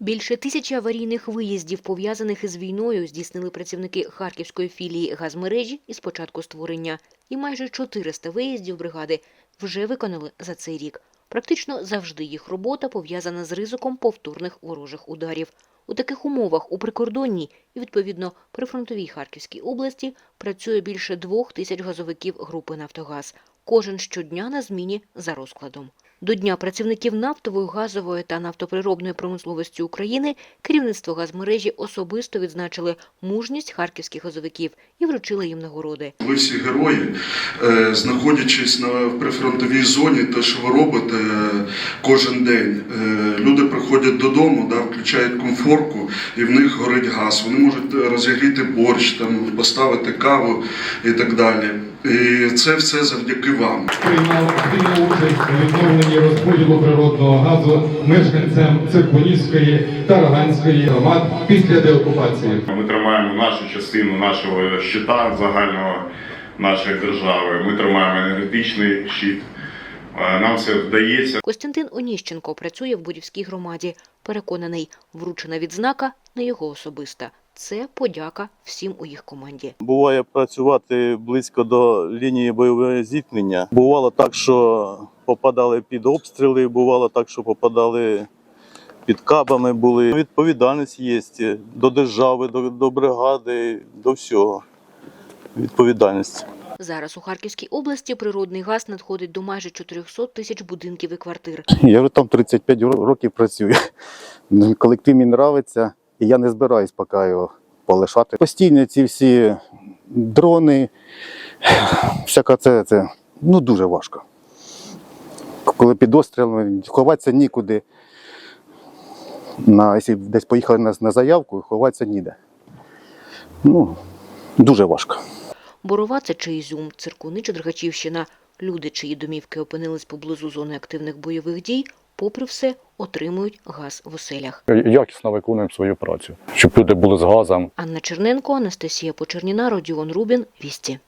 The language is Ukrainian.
Більше тисячі аварійних виїздів, пов'язаних із війною, здійснили працівники Харківської філії газмережі із початку створення. І майже 400 виїздів бригади вже виконали за цей рік. Практично завжди їх робота пов'язана з ризиком повторних ворожих ударів. У таких умовах у прикордонній і, відповідно, прифронтовій Харківській області працює більше двох тисяч газовиків групи «Нафтогаз». Кожен щодня на зміні за розкладом. До Дня працівників нафтової, газової та нафтоприробної промисловості України керівництво газмережі особисто відзначили мужність харківських газовиків і вручили їм нагороди. Ви всі герої, Е, знаходячись на в прифронтовій зоні, те, що ви робите е, кожен день. Е, Люди приходять додому, да, включають комфорку, і в них горить газ. Вони можуть розігріти борщ, там, поставити каву і так далі. І це все завдяки вам. приймав активну участь відновленні розподілу природного газу мешканцям Циркунівської та Роганської громад після деокупації. Ми тримаємо нашу частину нашого щита загального нашої держави. Ми тримаємо енергетичний щит. Е, Нам це вдається. Костянтин Оніщенко працює в Будівській громаді. Переконаний, вручена відзнака не його особиста. Це подяка всім у їх команді. Буває працювати близько до лінії бойового зіткнення. Бувало так, що попадали під обстріли, бувало так, що попадали під кабами були. Відповідальність є до держави, до, до бригади, до всього. Відповідальність. Зараз у Харківській області природний газ надходить до майже 400 тисяч будинків і квартир. Я вже там 35 ро- років працюю. Колектив мені подобається, і я не збираюсь поки його полишати. Постійно ці всі дрони, всяка це, це ну, дуже важко. Коли під обстрілами, ховатися нікуди. На, якщо десь поїхали на, на заявку, ховатися ніде. Ну, дуже важко. Борова це чи Ізюм, Циркуни чи Дергачівщина. Люди, чиї домівки опинились поблизу зони активних бойових дій, попри все, отримують газ в оселях. якісно виконуємо свою працю, щоб люди були з газом, Анна Черненко, Анастасія Почерніна, Родіон Рубін, Вісті.